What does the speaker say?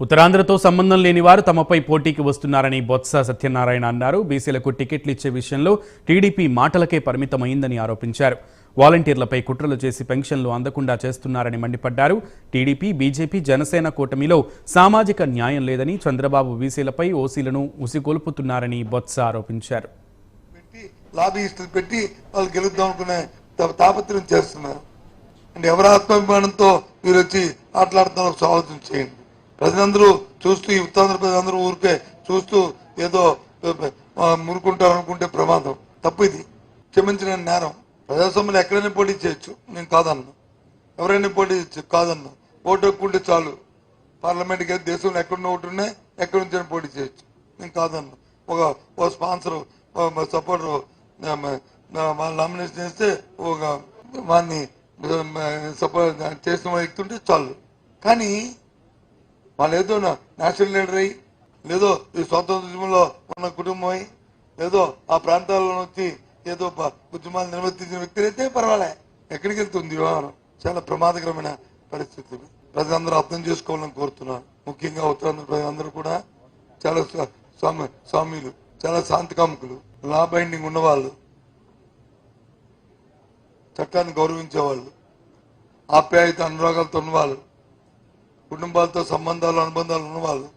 ఉత్తరాంధ్రతో సంబంధం లేని వారు తమపై పోటీకి వస్తున్నారని బొత్స సత్యనారాయణ అన్నారు. బీసీలకు టికెట్లు ఇచ్చే విషయంలో టీడీపీ మాటలకే పరిమితమైందని ఆరోపించారు. వాలంటీర్లపై కుట్రలు చేసి పెన్షన్లు అందకుండా చేస్తున్నారని మండిపడ్డారు. టీడీపీ బీజేపీ జనసేన కూటమిలో సామాజిక న్యాయం లేదని చంద్రబాబు బీసీలపై ఓసీలను ఉసిగొల్పుతున్నారని బొత్స ఆరోపించారు. పెట్టి వాళ్ళు గెలుద్దాం అనుకునే తాపత్రయం చేస్తున్నారు. అంటే ఎవరి ఆత్మాభిమానంతో మీరు వచ్చి ఆటలాడుతున్నారు ఆలోచన చేయండి. ప్రజలందరూ చూస్తూ ఈ ఉత్తరాంధ్ర ప్రజలందరూ ఊరికే చూస్తూ ఏదో మురుకుంటారు అనుకుంటే ప్రమాదం. తప్పు ఇది క్షమించిన నేరం. ప్రజాస్వామ్యంలో ఎక్కడైనా పోటీ చేయొచ్చు. నేను కాదన్నా. ఎవరైనా పోటీ చేయొచ్చు. కాదన్నా. ఓటు హక్కుంటే చాలు. పార్లమెంట్కి వెళ్ళి దేశంలో ఎక్కడున్న ఓటు ఉన్నాయి ఎక్కడి నుంచి పోటీ చేయొచ్చు. నేను కాదన్నా. ఒక ఓ స్పాన్సర్ సపోర్టర్ వాళ్ళు నామినేషన్ చేస్తే ఒక వాడిని సపోర్ట్ చేసిన వ్యక్తి ఉంటే చాలు. కానీ వాళ్ళు ఏదో నేషనల్ లీడర్ అయ్యి లేదో ఈ స్వాతంత్ర ఉద్యమంలో ఉన్న కుటుంబం అయి లేదో ఆ ప్రాంతాల్లో వచ్చి ఏదో ఉద్యమాలు నిర్వర్తించిన వ్యక్తులైతే అయితే పర్వాలే. ఎక్కడికి వెళ్తుంది వ్యవహారం? చాలా ప్రమాదకరమైన పరిస్థితులు ప్రజలందరూ అర్థం చేసుకోవాలని కోరుతున్నాను. ముఖ్యంగా ఉత్తరాంధ్ర ప్రజలందరూ కూడా చాలా స్వామి స్వామిలు చాలా శాంతికాముకులు లా బైండింగ్ ఉన్నవాళ్ళు చట్టాన్ని గౌరవించేవాళ్ళు ఆప్యాయత అనురాగాలతో ఉన్నవాళ్ళు కుటుంబాలతో సంబంధాలు అనుబంధాలు ఉన్నవాళ్ళు